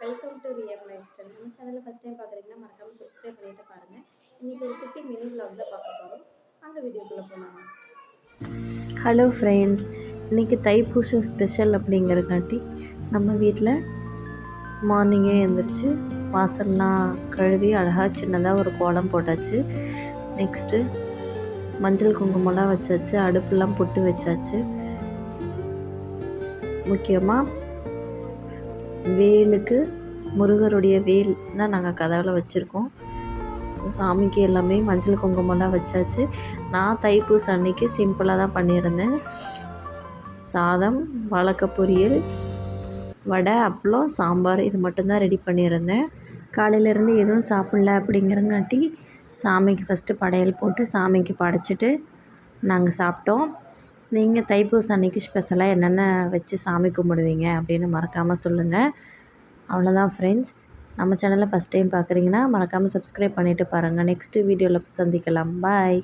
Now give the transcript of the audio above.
Welcome to rear lifestyle நம்ம சேனலில் first time பார்க்குறீங்கன்னா மறக்காமல் சப்ஸ்கிரைப் பண்ணிட்டு பாருங்கள் இன்றைக்கி ஒரு குட்டி மினி vlog தான் பார்க்க போகிறோம் அந்த வீடியோக்குள்ளே போகலாம் ஹலோ ஃப்ரெண்ட்ஸ் இன்றைக்கி தைப்பூசம் ஸ்பெஷல் அப்படிங்கிறக்காட்டி நம்ம வீட்டில் மார்னிங்கே எழுந்திரிச்சு வாசல்லாம் கழுவி அழகாக சின்னதாக ஒரு கோலம் போட்டாச்சு. நெக்ஸ்ட்டு மஞ்சள் குங்குமம்லாம் வச்சாச்சு அடுப்புலாம் புட்டு வச்சாச்சு. முக்கியமாக வேலுக்கு முருகருடைய வேல் தான் நாங்கள் கதவில் வச்சுருக்கோம். சாமிக்கு எல்லாமே மஞ்சள் குங்குமம்லாம் வச்சாச்சு. நான் தைப்பூசம் அன்னைக்கு சிம்பிளாக தான் பண்ணியிருந்தேன். சாதம் வழக்க பொரியல் வடை அப்பளம் சாம்பார் இது மட்டும்தான் ரெடி பண்ணியிருந்தேன். காலையிலேருந்து எதுவும் சாப்பிடல அப்படிங்கிறங்காட்டி சாமிக்கு ஃபஸ்ட்டு படையல் போட்டு சாமிக்கு படைச்சிட்டு நாங்கள் சாப்பிட்டோம். நீங்கள் தைப்பூசம் அன்றைக்கி ஸ்பெஷலாக என்னென்ன வச்சு சாமி கும்பிடுவீங்க அப்படின்னு மறக்காமல் சொல்லுங்கள் அவ்வளோதான் ஃப்ரெண்ட்ஸ் நம்ம சேனலை ஃபஸ்ட் டைம் பார்க்குறீங்கன்னா மறக்காமல் சப்ஸ்கிரைப் பண்ணிவிட்டு பாருங்கள் நெக்ஸ்ட்டு வீடியோவில் சந்திக்கலாம். பாய்